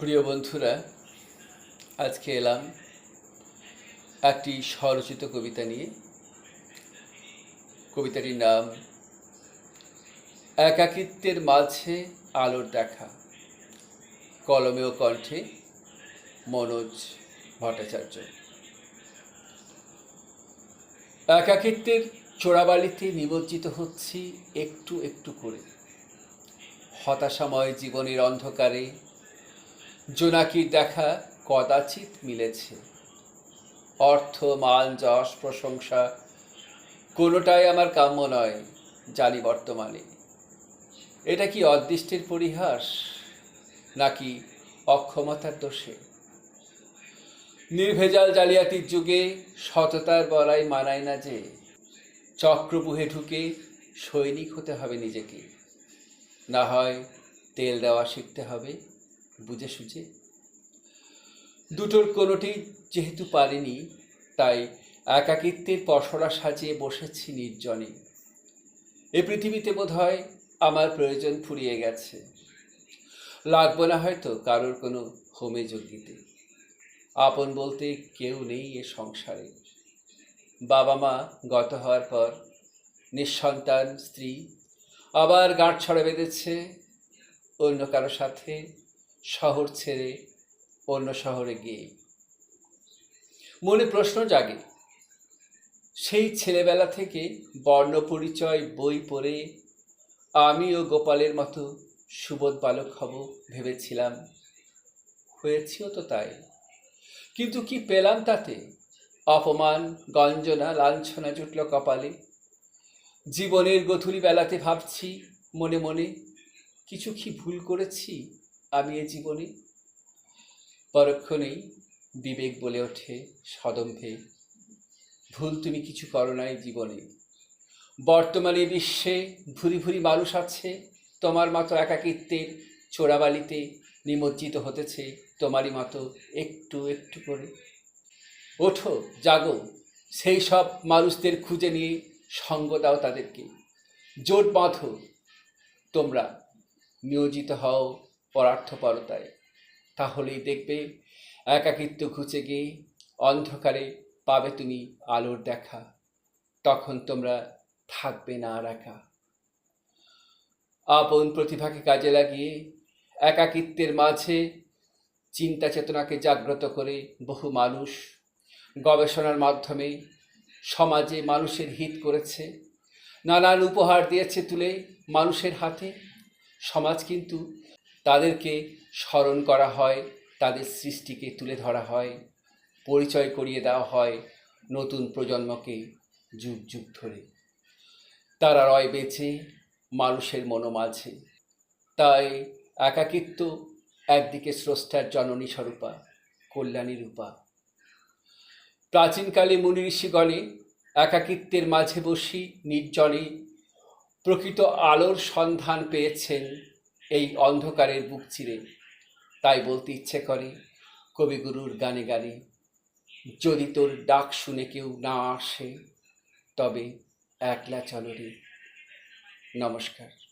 প্রিয় বন্ধুরা, আজকে এলাম একটি স্বরচিত কবিতা নিয়ে। কবিতাটির নাম, একাকিত্বের মাঝে আলোর দেখা, কলমে ও কণ্ঠে মনোজ ভট্টাচার্য। একাকিত্বের চোরাবালিতে নিমজ্জিত হচ্ছি একটু একটু করে। হতাশাময় জীবনের অন্ধকারে জোনাকির দেখা কদাচিৎ মিলেছে। অর্থ, মান, যশ, প্রশংসা, কোনোটাই আমার কাম্য নয় জানি বর্তমানে। এটা কি অদৃষ্টের পরিহাস, নাকি অক্ষমতার দোষে? নির্ভেজাল জালিয়াতির যুগে সততার বলাই মানায় না যে, চক্রবুহে ঢুকে সৈনিক হতে হবে নিজেকে। না হয় তেল দেওয়া শিখতে হবে। বুঝে সুঝে দুটোর কোনোটি যেহেতু পারিনি, তাই একাকিত্বের পসরা সাজিয়ে বসেছি নির্জনে। এ পৃথিবীতে বোধ হয় আমার প্রয়োজন ফুরিয়ে গেছে। লাগবো না হয়তো কারোর কোনো হোমে যোগ দিতে আপন বলতে কেউ নেই এ সংসারে। বাবা মা গত হওয়ার পর, নিঃসন্তান, স্ত্রী, আবার গাঁট ছড়া বেঁধেছে অন্য কারও সাথে শহর ছেড়ে অন্য শহরে গিয়ে। মনে প্রশ্ন জাগে, সেই ছেলেবেলা থেকে বর্ণ পরিচয় বই পড়ে আমিও গোপালের মতো সুবোধ বালক হব ভেবেছিলাম। হয়েছিও তো তাই। কিন্তু কি পেলাম তাতে? অপমান, গঞ্জনা, লাঞ্ছনা জুটল কপালে। জীবনের গধূলি বেলাতে ভাবছি মনে মনে, কিছু কি ভুল করেছি? আমি এ জীবনে পরক্ষণেই বিবেক বলে ওঠে, সদম্ভে। ভুল তুমি কিছু করো নাই জীবনে। বর্তমানে বিশ্বে ভুরি ভুরি মানুষ আছে, তোমার মতো একাকিত্বের চোরাবালিতে নিমজ্জিত হতেছে তোমারই মতো একটু একটু করে। ওঠো, জাগো, সেই সব মানুষদের খুঁজে নিয়ে সঙ্গ দাও তাদেরকে। জোট বাঁধো, তোমরা। নিয়োজিত হও পরার্থপরতায়। তাহলেই দেখবে একাকিত্ব ঘুচে গিয়ে অন্ধকারে পাবে তুমি আলোর দেখা। তখন তোমরা থাকবে না একা। আপন প্রতিভাকে কাজে লাগিয়ে একাকিত্বের মাঝে চিন্তা চেতনাকে জাগ্রত করে বহু মানুষ গবেষণার মাধ্যমে সমাজে মানুষের হিত করেছে। নানান উপহার দিয়েছে তুলে মানুষের হাতে। সমাজ কিন্তু তাদেরকে স্মরণ করা হয়, তাদের সৃষ্টিকে তুলে ধরা হয়, পরিচয় করিয়ে দেওয়া হয় নতুন প্রজন্মকে যুগ যুগ ধরে। তারা রয় বেঁচে, মানুষের মনোমাঝে। তাই একাকিত্ব একদিকে স্রষ্টার জননী স্বরূপা, কল্যাণী রূপা। প্রাচীনকালে মুনি ঋষিগণে একাকিত্বের মাঝে বসি নির্জনে প্রকৃত আলোর সন্ধান পেয়েছেন এই অন্ধকারের বুক চিরে, তাই বলতে ইচ্ছে করে, কবিগুরুর গানে গানে, যদি তোর ডাক শুনে কেউ না আসে, তবে একলা চলরে নমস্কার।